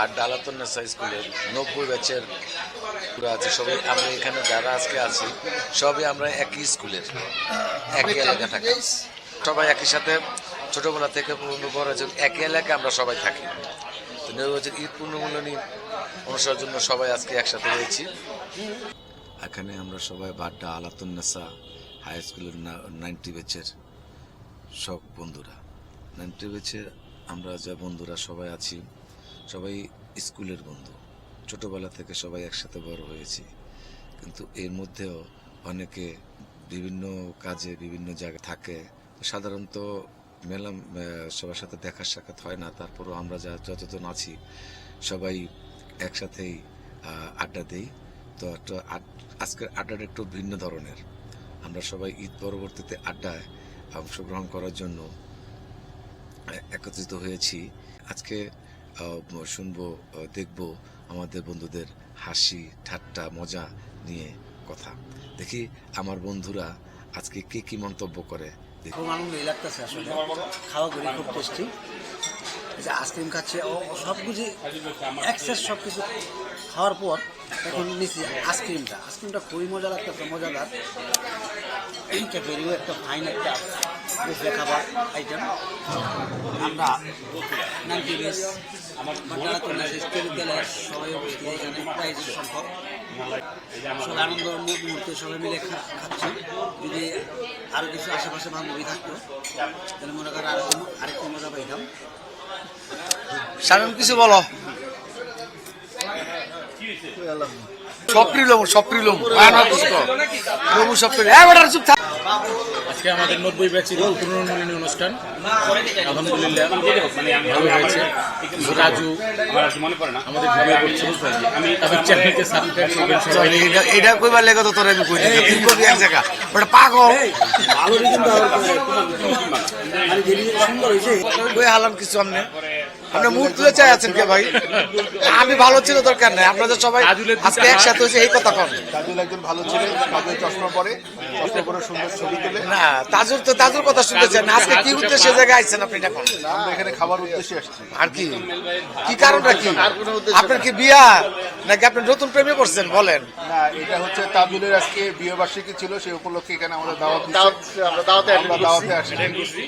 বাড্ডা আলাতুন্নেসা স্কুলের নব্বই ব্যাচের পুরো আছে সবাই আমরা এখানে যারা আজকে আছি সবই আমরা একই স্কুলের একই এলাকা থাকি। সবাই একই সাথে ছোটবেলা থেকে বড় হয়েছে একই এলাকায় আমরা সবাই থাকি। তো নির্বাচন ঈদ পূর্ণমূল্যনী অনুষ্ঠানের জন্য সবাই আজকে একসাথে রয়েছি। এখানে আমরা সবাই বাড্ডা আলাতুন্নেসা হাই স্কুলের নাইনটি ব্যাচের সব বন্ধুরা। নাইনটি ব্যাচের আমরা যা বন্ধুরা সবাই আছি সবাই স্কুলের বন্ধু। ছোটবেলা থেকে সবাই একসাথে বড় হয়েছি। কিন্তু এর মধ্যেও অনেকে বিভিন্ন কাজে বিভিন্ন জায়গায় থাকে। সাধারণত মেলা সবার সাথে দেখা সাক্ষাৎ হয় না। তারপরও আমরা যা যতজন আছি, সবাই একসাথেই আড্ডা দেই। তো একটা আজকের আড্ডাটা একটু ভিন্ন ধরনের। আমরা সবাই ঈদ পরবর্তীতে আড্ডায় অংশগ্রহণ করার জন্য একত্রিত হয়েছি। আজকে শুনব দেখব আমাদের বন্ধুদের হাসি, ঠাট্টা, মজা নিয়ে কথা। দেখি আমার বন্ধুরা আজকে কে কি মন্তব্য করে। খুব আনন্দই লাগতেছে আসলে। খাওয়া করি খুব টেস্টি। যে আইসক্রিম খাচ্ছে, ও সব কিছু এক্সেস সব কিছু খাওয়ার পর এখন নিচ্ছি আইসক্রিমটা আইসক্রিমটা খুবই মজা লাগতেছে, মজাদার। ক্যাফেরিও একটা ফাইন একটা বুফে খাবার আইটেম আমরা নাইনটি বেস বান্ডারা তো বিদ্যালয়ের সবাই উপস্থিত এখানে প্রায় সংখ্যক সবাই আনন্দ মুহূর্তে সবাই মিলে খাচ্ছি। যদি আরও কিছু আশেপাশে বান্ধবী থাকতো তাহলে মনে করেন আরেকটু আরেকটু মজা পাইতাম। কিছু বলো। সপ্রি লমু সপ্রি লমু আনা পুষ্প। লমু সপ্রি এ বেটা চুপ থাক। আজকে আমাদের নব্বই ব্যাচের পুনর্মিলনী অনুষ্ঠান আলহামদুলিল্লাহ ভালো হয়েছে রাজু আমাদের ভিডিও করছে তাদের চ্যানেলকে সাবস্ক্রাইব করবেন এটা কইবার লেগে তো তোর আমি কই এক জায়গা বেটা পাগল ভালো মানে সুন্দর হয়েছে কই হালাম কিছু আমনে আপনি মুখ তুলে চাই আছেন কে ভাই? আমি ভালো ছিল দরকার নাই। আপনাদের সবাই আজকে একসাথে হয়েছে এই কথা কন। তাজুল একজন ভালো ছিল তাজুল চশমা পরে চশমা পরে সুন্দর ছবি তুলে। না তাজুল তো তাজুল কথা শুনতেছেন আজকে কি উদ্দেশ্যে জায়গায় আইছেন আপনি এটা কোন? আমরা এখানে খাবার উদ্দেশ্যে আসছি। আর কি? কি কারণটা কি? আপনার কি বিয়া? নাকি আপনি নতুন প্রেমে করছেন বলেন। না এটা হচ্ছে তাজুলের আজকে বিয়ে বার্ষিকী ছিল সেই উপলক্ষে এখানে আমাদের দাওয়াত। আমরা দাওয়াতে আসছি।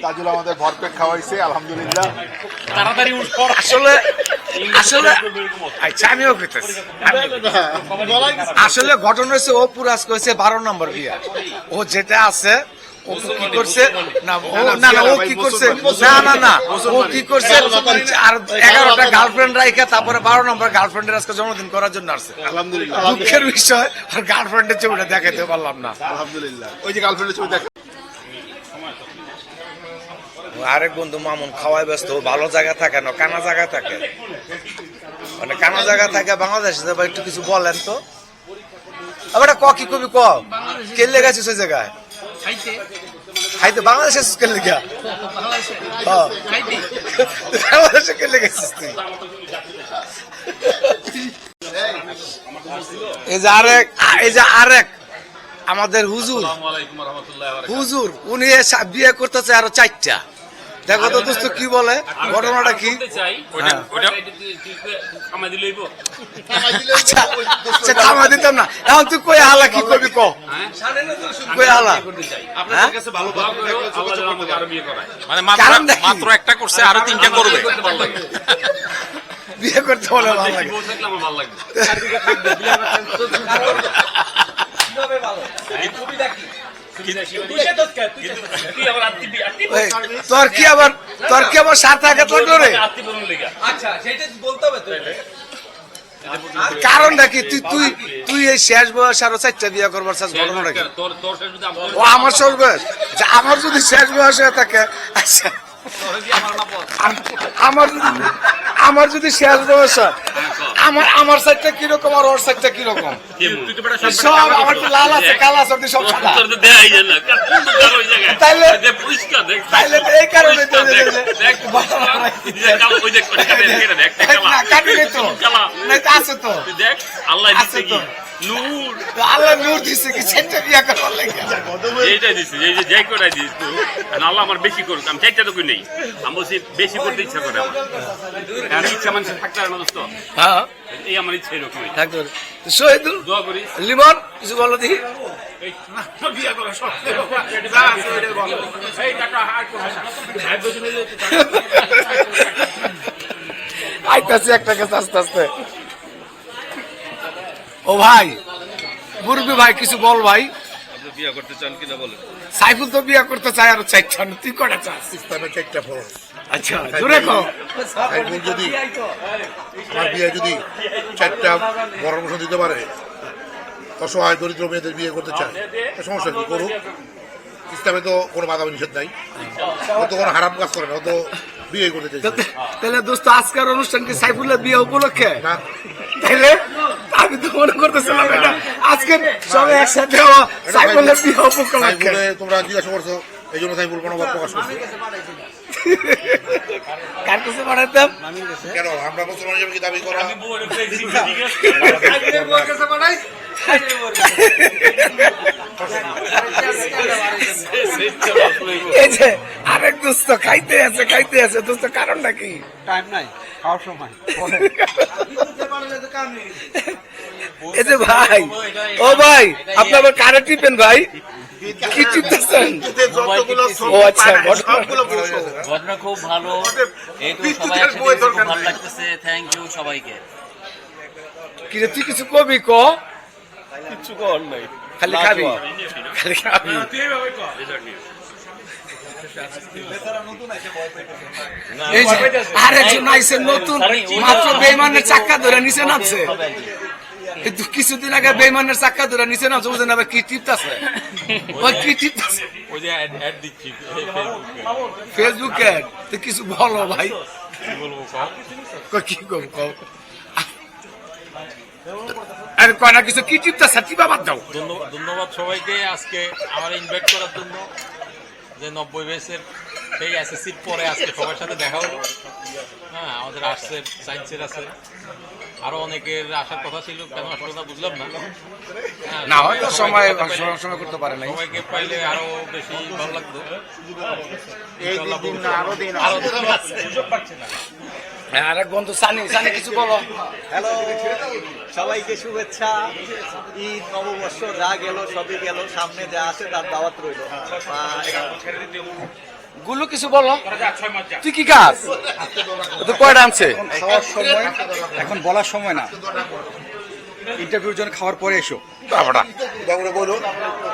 তাজুল আমাদের ভরপেট খাওয়াইছে আলহামদুলিল্লাহ। তাড়াতাড়ি উঠ আসলে আসলে আচ্ছা আমিও কইতেছি। আসলে ঘটনা হয়েছে ও পুরো আজকে হয়েছে বারো নম্বর বিয়া। ও যেটা আছে কি করছে? না না না ও কি করছে? না না না ও কি করছে? আর এগারোটা গার্লফ্রেন্ড রাইখা তারপরে বারো নম্বর গার্লফ্রেন্ডের আজকে জন্মদিন করার জন্য আসছে। দুঃখের বিষয় আর গার্লফ্রেন্ডের ছবিটা দেখাতে পারলাম না। আলহামদুলিল্লাহ। ওই যে গার্লফ্রেন্ডের ছবি দেখ। আরেক বন্ধু মামুন খাওয়ায় ব্যস্ত ভালো জায়গা থাকে না কানা জায়গা থাকে। মানে কানা জায়গা থাকে বাংলাদেশে একটু কিছু বলেন তো। আবার ক কি কবি ক? কেলে গেছিস ওই জায়গায়? খাইতে বাংলাদেশে আছিস কেলে গা হ্যাঁ। বাংলাদেশে কেলে গেছিস তুই? এই যে আরেক এই যে আরেক আমাদের হুজুর। হুজুর উনি সা- বিয়ে করতেছে আরও চারটা। দেখো তো দোস্ত কি বলে? ঘটনাটা কি? হ্যাঁ। আচ্ছা আচ্ছা, থামা দিতাম না। এখন তুই কই হালা কি করবি ক? কই হালা হ্যাঁ? মানে মাত্র একটা করছে আরও তিনটা করবে। বিয়ে করতে বলে ভালো লাগে। তোর কি আবার তোর কি আবার সাথে আঘাত লাগল রে? কারণটা কি? তুই তুই তুই এই শেষ বয়স আরও চারটা বিয়ে করবার চাস ঘটনাটা কি ও আমার শেষ বয়স। আচ্ছা, আমার যদি শেষ বয়স হয়ে থাকে আচ্ছা। আমার যদি আমার যদি শেষ বয়স হয় আমার আমার সাইডটা কি রকম আর ওর সাইডটা কি রকম সব আমার তো লাল আছে কাল আছে আপনি সব সাদা তাইলে তাইলে তো এই কারণে তো দেখ দেখ না, কাটিনি তো। না, তো আছে তো। আল্লাহ আছে তো। নূর। আল্লাহ নূর দিছে কি চারটা বিয়া করবার লাগে। এইটাই দিছি এই যে যাই করাই দিস তুই আল্লাহ আমার বেশি করুক আমি চারটা তো কই নেই। আমি বলছি বেশি করতে ইচ্ছা করে আমার। আর ইচ্ছা মানুষের থাকতে আর না দোস্ত। হ্যাঁ। এই আমার ইচ্ছা এরকমই। থাকতে পারে। শহীদুল দোয়া করিস লিমন কিছু বলো দেখি। এই না, বিয়া করা সব যা আছে ওইটাই বল। এই টাকা আর কোনো না। আর বেশি নিলে তো টাকা- আইতাছে একটা কাছে আস্তে আস্তে। ও ভাই মুরব্বী ভাই কিছু বল ভাই। বিয়া করতে চান কিনা বলেন। সাইফুল তো বিয়ে করতে চায় আর চাইছেন তুই কটা চাস? ইসলামের চারটা ফরজ আচ্ছা জোরে কো সাইফুল যদি আমার বিয়ে যদি চারটা পরামর্শ দিতে পারে অসহায় দরিদ্র মেয়েদের বিয়ে করতে চায়। তো সমস্যা কি করুক? ইসলামে তো কোনো বাধা নিষেধ নাই। ও তো কোনো হারাম কাজ করে না ও তো বিয়ে করতে চাইছে। তাহলে দোস্ত আজকের অনুষ্ঠান কি সাইফুলের বিয়ে উপলক্ষে? না। তাইলে? আমি তো মনে করতেছিলাম এটা। আজকে সবাই একসাথে হওয়া সাইফুলের বিয়ে উপলক্ষে তোমরা জিজ্ঞাসা করছ এই জন্য সাইফুল মনোভাব প্রকাশ করছে। কার কাছে পাঠাতাম কেন আমরা মুসলমান হিসেবে কি দাবি করা? এই যে আরেক দোস্ত খাইতে আছে খাইতে আছে। দোস্ত কারণটা কি? টাইম নাই। খাওয়ার সময়। এই যে ভাই ও ভাই আপনি আবার কারে টিপেন ভাই? কি ও আচ্ছা ঘটনা ঘটনা খুব ভালো। এই তো সবাই একসাথে এসে খুব ভালো লাগতেছে। থ্যাংক ইউ সবাইকে। কি তুই কিছু কবি ক? কিছু কর নাই। খালি খাবি। খালি খাবি। এই যে আরেকজন আইসে নতুন মাত্র বেইমানের চাক্কা ধরে নিচে নামছে কিন্তু কিছুদিন আগে বেইমানের চাক্কা ধরে নিচে নামছে বুঝেন আবার কি টিপতাছে ওই কি টিপতাছে ওই যে অ্যাড অ্যাড দিচ্ছি ফেসবুকে তো কিছু বলো ভাই। কই কি কম কম আরে কয়না কিছু কি টিপতাছে টিপা বাদ দাও। ধন্যবাদ সবাইকে আজকে আমার ইনভাইট করার জন্য। যে নব্বই বেসের সেই এসএসসির পরে আজকে সবার সাথে দেখা হলো। হ্যাঁ আমাদের আর্টসের সায়েন্সের আছে। আরও অনেকের আসার কথা ছিল কেন আসলে না বুঝলাম না। হ্যাঁ, না হয়তো সময় সময় করতে পারে না সবাইকে পাইলে আরও বেশি ভালো লাগতো। আরও দিন আছে। আরেক বন্ধু সানি সানি কিছু বলো। হ্যালো সবাইকে শুভেচ্ছা। ঈদ নববর্ষ যা গেল সবই গেল সামনে যা আছে তার দাওয়াত রইল। গুলো কিছু বলো। তুই কি কাজ? তো কয়টা আনছে? খাওয়ার সময় এখন বলার সময় না। ইন্টারভিউর জন্য খাওয়ার পরে এসো।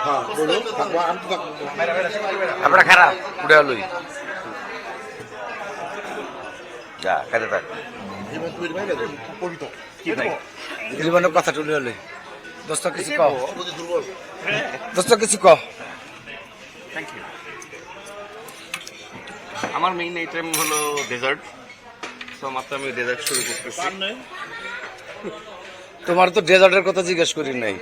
হ্যাঁ। আমরা খারাপ উড়ে লই যা থাক? জীবনের কথা টুলে লই দোস্ত কিছু। দোস্ত কিছু কও। আমার মেইন আইটেম হলো ডেজার্ট তো মাত্র আমি ডেজার্ট শুরু করতেছি। তোমার তো ডেজার্টের কথা জিজ্ঞেস করি নাই।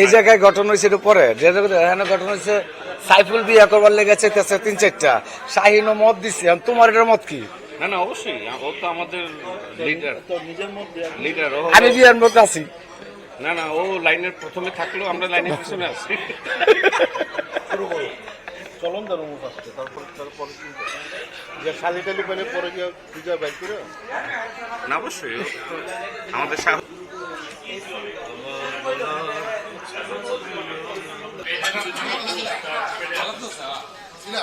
এই জায়গায় ঘটনা হয়েছে একটু পরে। ডেজার্ট এখানে ঘটনা হয়েছে সাইফুল বিয়া করবার লেগেছে তিন চারটা। শাহিনও মত দিছে। তোমার এটার মত কি? না না অবশ্যই। ও তো আমাদের লিডার লিডার ও আমি বিয়ার মত আছি। না না ও লাইনের প্রথমে থাকলেও আমরা লাইনের পিছনে আছি। যে শালি টালি পেলে পরে গিয়ে পূজা বাইর করে না অবশ্যই আমাদের সাহস। না